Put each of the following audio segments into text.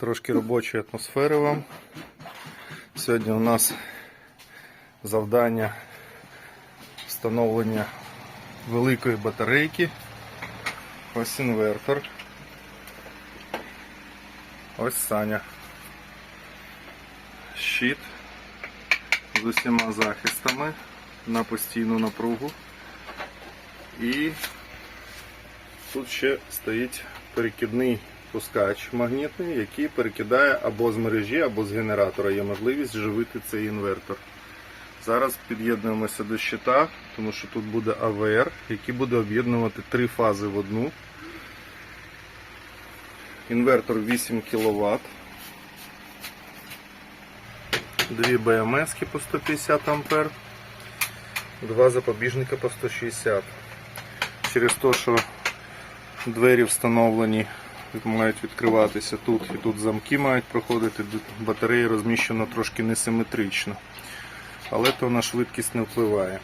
Трошки робочої атмосфери вам. Сьогодні у нас завдання встановлення великої батарейки. Ось інвертор. Ось Саня. Щит з усіма захистами на постійну напругу. І тут ще стоїть перекидний пускач магнітний, який перекидає або з мережі, або з генератора. Є можливість живити цей інвертор. Зараз під'єднуємося до щита, тому що тут буде АВР, який буде об'єднувати три фази в одну. Інвертор 8 кВт. Дві БМС по 150 А, два запобіжника по 160 Через те, що двері встановлені, мають відкриватися тут і тут замки мають проходити, батарея розміщена трошки несиметрично. Але то на швидкість не впливає.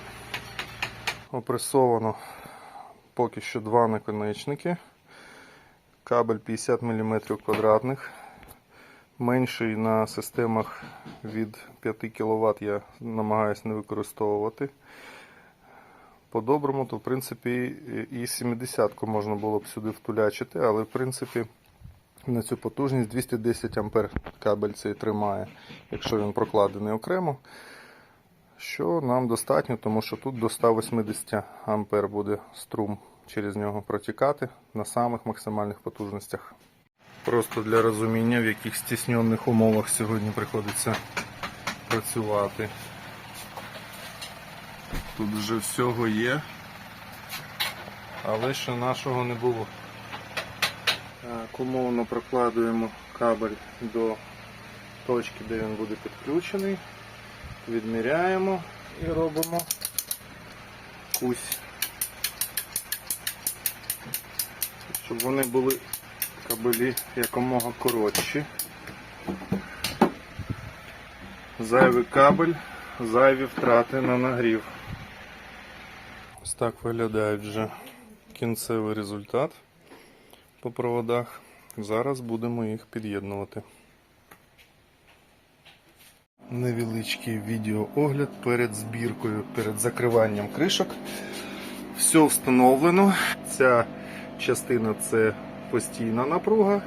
Опресовано поки що два наконечники. Кабель 50 мм квадратних. Менший на системах від 5 кВт я намагаюся не використовувати. По-доброму, то в принципі і 70-ку можна було б сюди втулячити, але в принципі на цю потужність 210 А кабель цей тримає, якщо він прокладений окремо. Що нам достатньо, тому що тут до 180 А буде струм через нього протікати на самих максимальних потужностях. Просто для розуміння, в яких стіснених умовах сьогодні приходиться працювати. Тут вже всього є, але ще нашого не було. Так, Умовно прокладуємо кабель до точки, де він буде підключений. Відміряємо і робимо кусь, щоб вони були кабелі якомога коротші. Зайвий кабель, зайві втрати на нагрів. Ось так виглядає вже кінцевий результат по проводах. Зараз будемо їх під'єднувати. Невеличкий відеоогляд перед збіркою, перед закриванням кришок. Все встановлено. Ця частина це постійна напруга.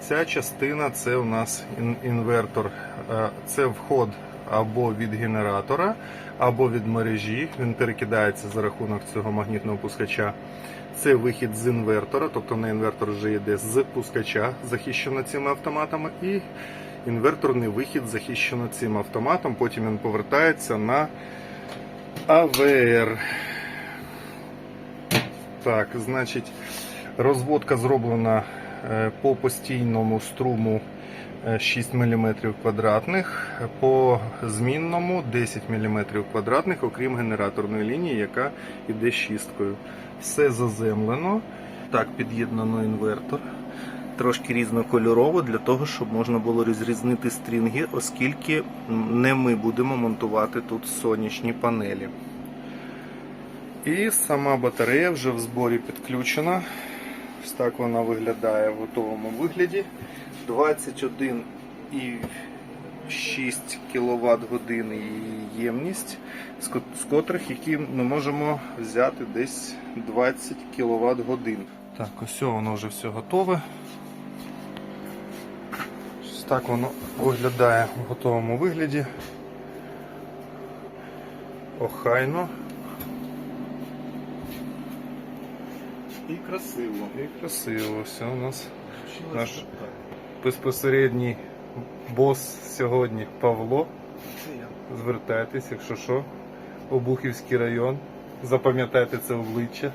Ця частина це у нас ін- інвертор. Е, Це вход або від генератора, або від мережі. Він перекидається за рахунок цього магнітного пускача. Це вихід з інвертора, тобто на інвертор вже йде з пускача, захищено цими автоматами, і інверторний вихід захищено цим автоматом. Потім він повертається на АВР. Так, значить, розводка зроблена по постійному струму е, 6 мм квадратних, по змінному 10 мм квадратних, окрім генераторної лінії, яка йде шісткою. Все заземлено. Так, під'єднано інвертор. Трошки різнокольорово для того, щоб можна було розрізнити стрінги, оскільки не ми будемо монтувати тут сонячні панелі. І сама батарея вже в зборі підключена. Ось так вона виглядає в готовому вигляді. 21,6 кВт годин її ємність, з котрих які ми можемо взяти десь 20 кВт годин. Так, ось воно вже все готове. Ось так воно виглядає в готовому вигляді. Охайно. І красиво. І красиво. Все у нас наш безпосередній бос сьогодні Павло. Звертайтесь, якщо що. Обухівський район. Запам'ятайте це обличчя.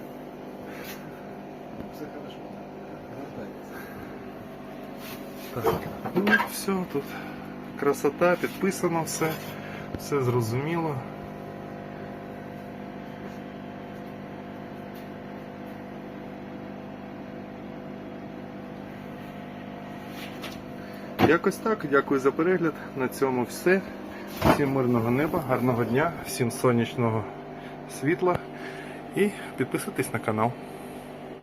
Так. Ну, все тут. Красота, підписано все. Все зрозуміло. Якось так. Дякую за перегляд. На цьому все. Всім мирного неба, гарного дня, всім сонячного світла і підписуйтесь на канал.